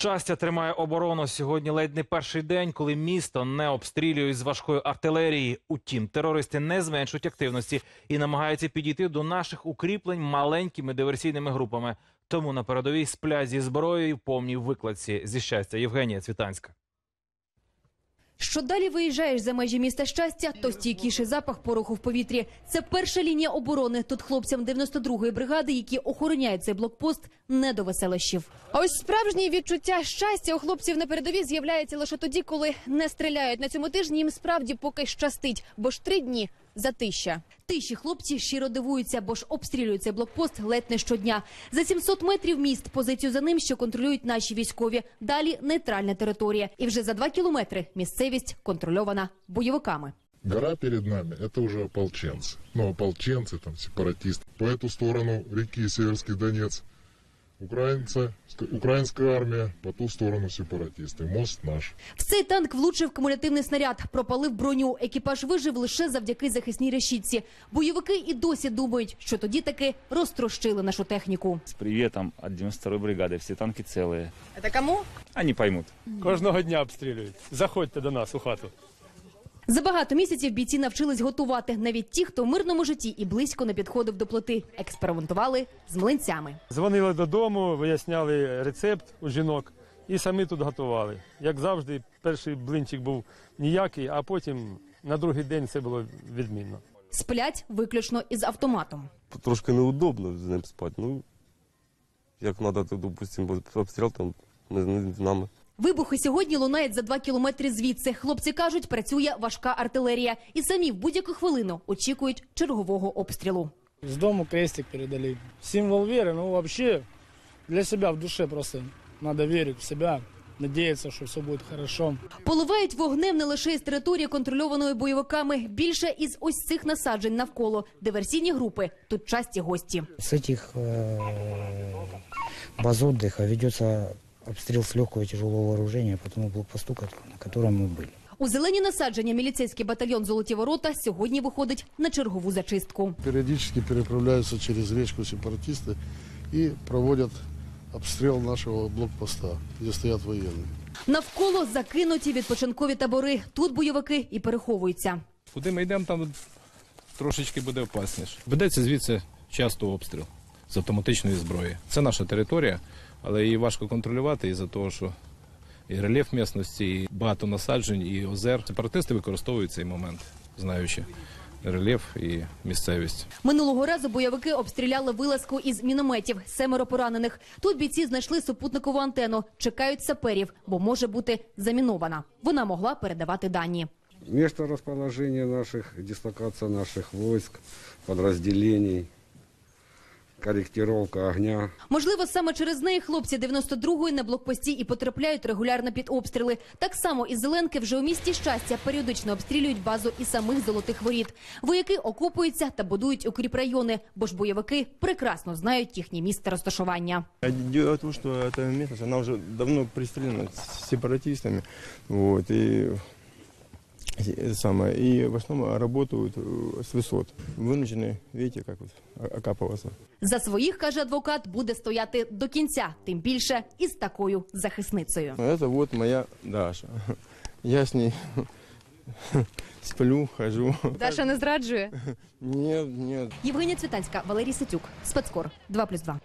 Щастя тримає оборону. Сьогодні ледь не перший день, коли місто не обстрілюють з важкої артилерії. Утім, терористи не зменшують активності і намагаються підійти до наших укріплень маленькими диверсійними групами. Тому на передовій сплять зі зброєю повній викладці. Зі щастя, Євгенія Цвітанська. Що далі виїжджаєш за межі міста щастя, то стійкіший запах пороху в повітрі. Це перша лінія оборони. Тут хлопцям 92-ї бригади, які охороняють цей блокпост, не до веселощів. А ось справжнє відчуття щастя у хлопців на передовій з'являється лише тоді, коли не стріляють. На цьому тижні їм справді поки щастить, бо ж три дні затища. Тиші хлопці щиро дивуються, бо ж обстрілюють цей блокпост ледь не щодня. За 700 метрів міст позицію за ним, що контролюють наші військові. Далі нейтральна територія. І вже за два кілометри місцевість контрольована бойовиками. Гора перед нами – это уже ополченцы. Ну, ополченцы, там, сепаратисты. По эту сторону реки Северский Донец украинцы, украинская армия, по ту сторону сепаратисты. Мост наш. В цей танк влучив кумулятивний снаряд, пропалив броню. Екіпаж вижив лише завдяки захисній решітці. Бойовики і досі думають, що тоді таки розтрощили нашу техніку. С приветом от 92-й бригады. Все танки целые. Це кому? Они поймут. Кожного дня обстрілюють. Заходьте до нас у хату. За багато місяців бійці навчились готувати. Навіть ті, хто в мирному житті і близько не підходив до плити, експериментували з млинцями. Дзвонили додому, виясняли рецепт у жінок і самі тут готували. Як завжди, перший блинчик був ніякий, а потім на другий день все було відмінно. Сплять виключно із автоматом. трошки неудобно з ним спати. Ну, як треба, то, допустимо, обстріл там не з нами. Вибухи сьогодні лунають за два кілометри звідси. Хлопці кажуть, працює важка артилерія, і самі в будь-яку хвилину очікують чергового обстрілу. С дому крестик передали. Символ веры, ну вообще для себя в душе просто надо верить в себя, надеяться, что все будет хорошо. Поливають вогнем не лише із території, контрольованої бойовиками, більше із ось цих насаджень навколо. Диверсійні групи тут часті гості. С этих э, баз отдыха ведется обстрел с легкого и тяжелого вооружения по тому блокпосту, ко- на котором мы были. У зелені насадження міліцейський батальйон Золоті ворота сьогодні виходить на чергову зачистку. Периодически переправляются через речку сепаратисты и проводят обстрел нашего блокпоста, где стоят военные. Навколо закинуті відпочинкові табори. Тут бойовики і переховуються. Куди ми йдемо, там трошечки буде опасніше. Ведеться звідси часто обстріл з автоматичної зброї. Це наша територія, але її важко контролювати із-за того, що і рельєф місності, і багато насаджень, і озер. Сепаратисти використовують цей момент, знаючи рельєф і місцевість. Минулого разу бойовики обстріляли вилазку із мінометів. Семеро поранених. Тут бійці знайшли супутникову антенну. Чекають саперів, бо може бути замінована. Вона могла передавати дані. Место расположения наших, дислокация наших войск, подразделений, корректировка огня. Можливо, саме через неї хлопці 92-ї на блокпості і потрапляють регулярно під обстріли. Так само із Зеленки вже у місті щастя періодично обстрілюють базу і самих золотих воріт. Вояки окопуються та будують укріпрайони, бо ж бойовики прекрасно знають їхнє місце розташування. Дело в том, что эта местность, она уже давно пристрелена сепаратистами. Вот, и, самое, и в основном работают э, с высот. Вынуждены, видите, как вот о- окапываться. За своїх каже адвокат, буде стояти до кінця, тим більше із такою захисницею. Это вот моя Даша. Я с ней сплю, хожу. Даша не зраджує. Нет, нет, Євгенія Цвітанська, Валерій Ситюк, спецкор 2+,2.